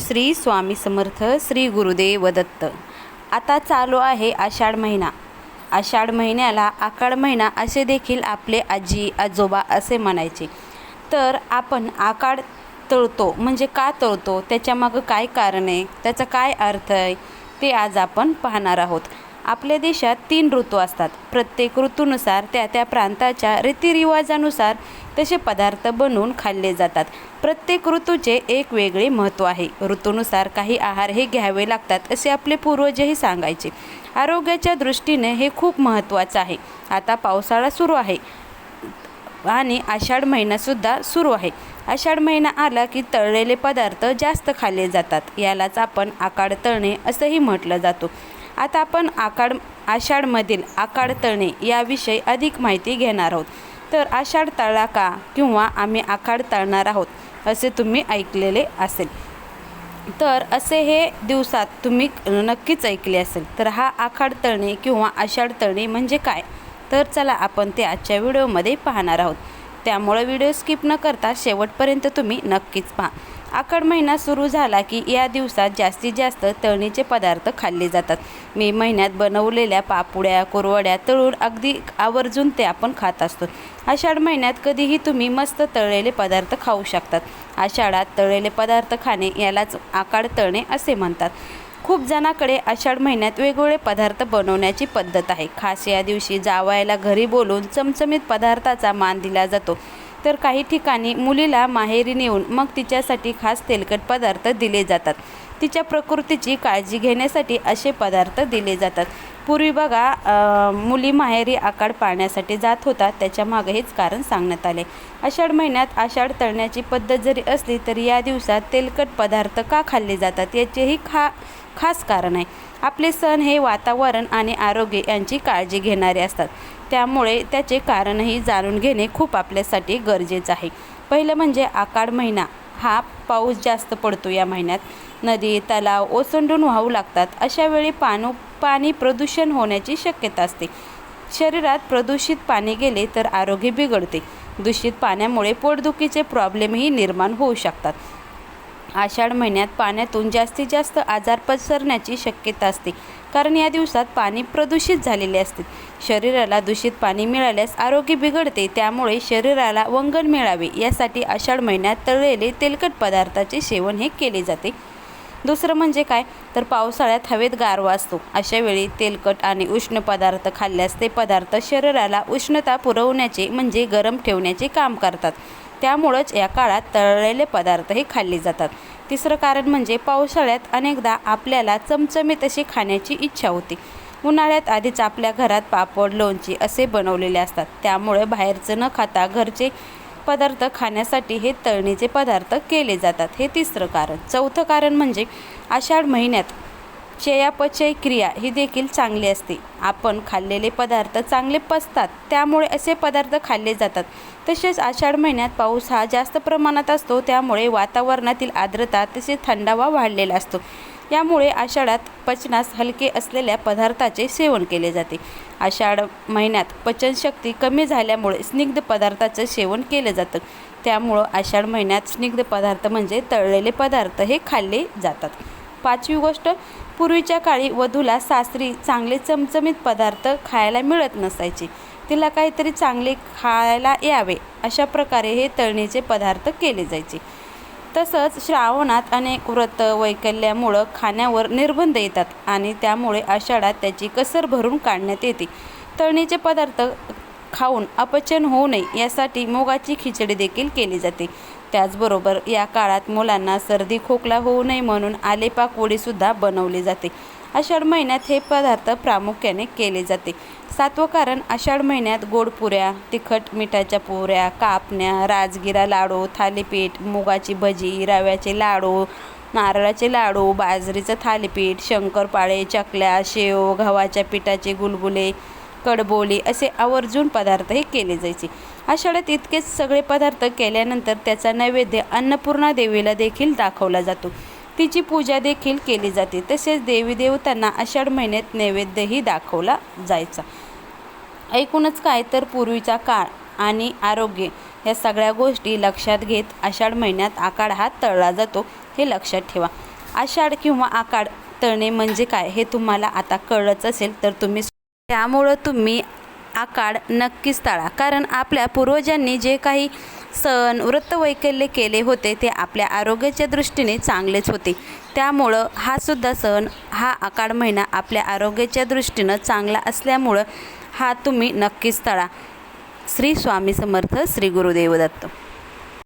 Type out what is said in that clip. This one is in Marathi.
श्री स्वामी समर्थ श्री गुरुदेव दत्त. आता चालू आहे आषाढ महिना. आषाढ महिन्याला आकाड महिना असे देखील आपले आजी आजोबा असे म्हणायचे. तर आपण आकाड तळतो. म्हणजे का तळतो? त्याच्यामागं काय कारण आहे? त्याचा काय अर्थ आहे? ते आज आपण पाहणार आहोत. आपल्या देशात तीन ऋतू असतात. प्रत्येक ऋतूनुसार त्या त्या प्रांताच्या रीतिरिवाजानुसार तसे पदार्थ बनवून खाल्ले जातात. प्रत्येक ऋतूचे एक वेगळे महत्त्व आहे. ऋतूनुसार काही आहार हे घ्यावे लागतात असे आपले पूर्वजही सांगायचे. आरोग्याच्या दृष्टीने हे खूप महत्त्वाचं आहे. आता पावसाळा सुरू आहे आणि आषाढ महिनासुद्धा सुरू आहे. आषाढ महिना आला की तळलेले पदार्थ जास्त खाल्ले जातात. यालाच आपण आकाड तळणे असंही म्हटलं जातो. आता आपण आकाड आषाढमधील आकाड तळणे याविषयी अधिक माहिती घेणार आहोत. तर आषाढ तळला का किंवा आम्ही आखाड तळणार आहोत असे तुम्ही ऐकलेले असेल. तर असे हे दिवसात तुम्ही नक्कीच ऐकले असेल. तर हा आखाड तळणे किंवा आषाढ तळणे म्हणजे काय? तर चला आपण ते आजच्या व्हिडिओमध्ये पाहणार आहोत. त्यामुळे व्हिडिओ स्किप न करता शेवटपर्यंत तुम्ही नक्कीच पहा. आखाड महिना सुरू झाला की या दिवसात जास्तीत जास्त तळणीचे पदार्थ खाल्ले जातात. मे महिन्यात बनवलेल्या पापुड्या कुरवड्या तळून अगदी आवर्जून ते आपण खात असतो. आषाढ महिन्यात कधीही तुम्ही मस्त तळलेले पदार्थ खाऊ शकतात. आषाढात तळलेले पदार्थ खाणे यालाच आकाड तळणे असे म्हणतात. खूप जणाकडे आषाढ महिन्यात वेगवेगळे पदार्थ बनवण्याची पद्धत आहे. खास या दिवशी जावायला घरी बोलून चमचमीत पदार्थाचा मान दिला जातो. तर काही ठिकाणी मुलीला माहेरी नेऊन मग तिच्यासाठी खास तेलकट पदार्थ दिले जातात. तिच्या प्रकृतीची काळजी घेण्यासाठी असे पदार्थ दिले जातात. पूर्वी बघा मुली माहेरी आकाड पाळण्यासाठी जात होता त्याच्यामागे हेच कारण सांगण्यात आले. आषाढ महिन्यात आषाढ तळण्याची पद्धत जरी असली तरी या दिवसात तेलकट पदार्थ का खाल्ले जातात याचेही खा खास कारण आहे. आपले सण हे वातावरण आणि आरोग्य यांची काळजी घेणारे असतात. त्यामुळे त्याचे कारणही जाणून घेणे खूप आपल्यासाठी गरजेचं आहे. पहिलं म्हणजे आकाड महिना. हा पाऊस जास्त पडतो या महिन्यात. नदी तलाव ओसंडून वाहू लागतात. अशा वेळी पाणू पाणी प्रदूषण होण्याची शक्यता असते. शरीरात प्रदूषित पाणी गेले तर आरोग्य बिघडते. दूषित पाण्यामुळे पोटदुखीचे प्रॉब्लेमही निर्माण होऊ शकतात. आषाढ महिन्यात पाण्यातून जास्तीत जास्त आजार पसरण्याची शक्यता असते. कारण या दिवसात पाणी प्रदूषित झालेले असते. शरीराला दूषित पाणी मिळाल्यास आरोग्य बिघडते त्यामुळे शरीराला वंगण मिळावे यासाठी आषाढ महिन्यात तळलेले तेलकट पदार्थाचे सेवन हे केले जाते. दुसरं म्हणजे काय? तर पावसाळ्यात हवेत गारवा असतो. अशा वेळी तेलकट आणि उष्ण पदार्थ खाल्ल्यास ते पदार्थ शरीराला उष्णता पुरवण्याचे म्हणजे गरम ठेवण्याचे काम करतात. त्यामुळंच या काळात तळलेले पदार्थ हे खाल्ले जातात. तिसरं कारण म्हणजे पावसाळ्यात अनेकदा आपल्याला चमचमीत अशी खाण्याची इच्छा होते. उन्हाळ्यात आधीच आपल्या घरात पापड लोणची असे बनवलेले असतात. त्यामुळे बाहेरचं न खाता घरचे पदार्थ खाण्यासाठी हे तळणीचे पदार्थ केले जातात. हे तिसरं कारण. चौथं कारण म्हणजे आषाढ महिन्यात चयापचय क्रिया ही देखील चांगली असते. आपण खाल्लेले पदार्थ चांगले पचतात त्यामुळे असे पदार्थ खाल्ले जातात. तसेच आषाढ महिन्यात पाऊस हा जास्त प्रमाणात असतो त्यामुळे वातावरणातील आर्द्रता तसेच थंडावा वाढलेला असतो. यामुळे आषाढात पचनास हलके असलेल्या पदार्थाचे सेवन केले जाते. आषाढ महिन्यात पचनशक्ती कमी झाल्यामुळे स्निग्ध पदार्थाचं सेवन केलं जातं. त्यामुळं आषाढ महिन्यात स्निग्ध पदार्थ म्हणजे तळलेले पदार्थ हे खाल्ले जातात. पाचवी गोष्ट पूर्वीच्या काळी वधूला सासरी चांगले चमचमीत पदार्थ खायला मिळत नसायचे. तिला काहीतरी चांगले खायला यावे अशा प्रकारे हे तळणीचे पदार्थ केले जायचे. तसंच श्रावणात अनेक व्रत वैकल्यामुळं खाण्यावर निर्बंध येतात आणि त्यामुळे आषाढात त्याची कसर भरून काढण्यात येते. तळणीचे पदार्थ खाऊन अपचन होऊ नये यासाठी मुगाची खिचडी देखील केली जाते. त्याचबरोबर या काळात मुलांना सर्दी खोकला होऊ नये म्हणून आलेपाकोडीसुद्धा बनवली जाते. आषाढ महिन्यात हे पदार्थ प्रामुख्याने केले जाते. सातवं कारण आषाढ महिन्यात गोड पुऱ्या तिखट मिठाच्या पुऱ्या कापण्या राजगिरा लाडू थालीपीठ मुगाची भजी रव्याचे लाडू नारळाचे लाडू बाजरीचं थालीपीठ शंकरपाळे चकल्या शेव गव्हाच्या पिठाचे गुलगुले कडबोली असे आवर्जून पदार्थ हे केले जायचे. आषाढात इतकेच सगळे पदार्थ केल्यानंतर त्याचा नैवेद्य अन्नपूर्णा देवीला देखील दाखवला जातो. तिची पूजा देखील केली जाते. तसेच देवी देवतांना आषाढ महिन्यात नैवेद्यही दाखवला जायचा. ऐकूनच काय तर पूर्वीचा काळ आणि आरोग्य या सगळ्या गोष्टी लक्षात घेत आषाढ महिन्यात आकाड हा तळला जातो हे लक्षात ठेवा. आषाढ किंवा आकाड तळणे म्हणजे काय हे तुम्हाला आता कळलंच असेल तर तुम्ही त्यामुळं तुम्ही आकाड नक्कीच टाळा. कारण आपल्या पूर्वजांनी जे काही सण व्रतवैकल्य केले होते ते आपल्या आरोग्याच्या दृष्टीने चांगलेच होते. त्यामुळं हा सुद्धा सण हा आकाड महिना आपल्या आरोग्याच्या दृष्टीनं चांगला असल्यामुळं हा तुम्ही नक्कीच टाळा. श्री स्वामी समर्थ श्री गुरुदेव दत्त.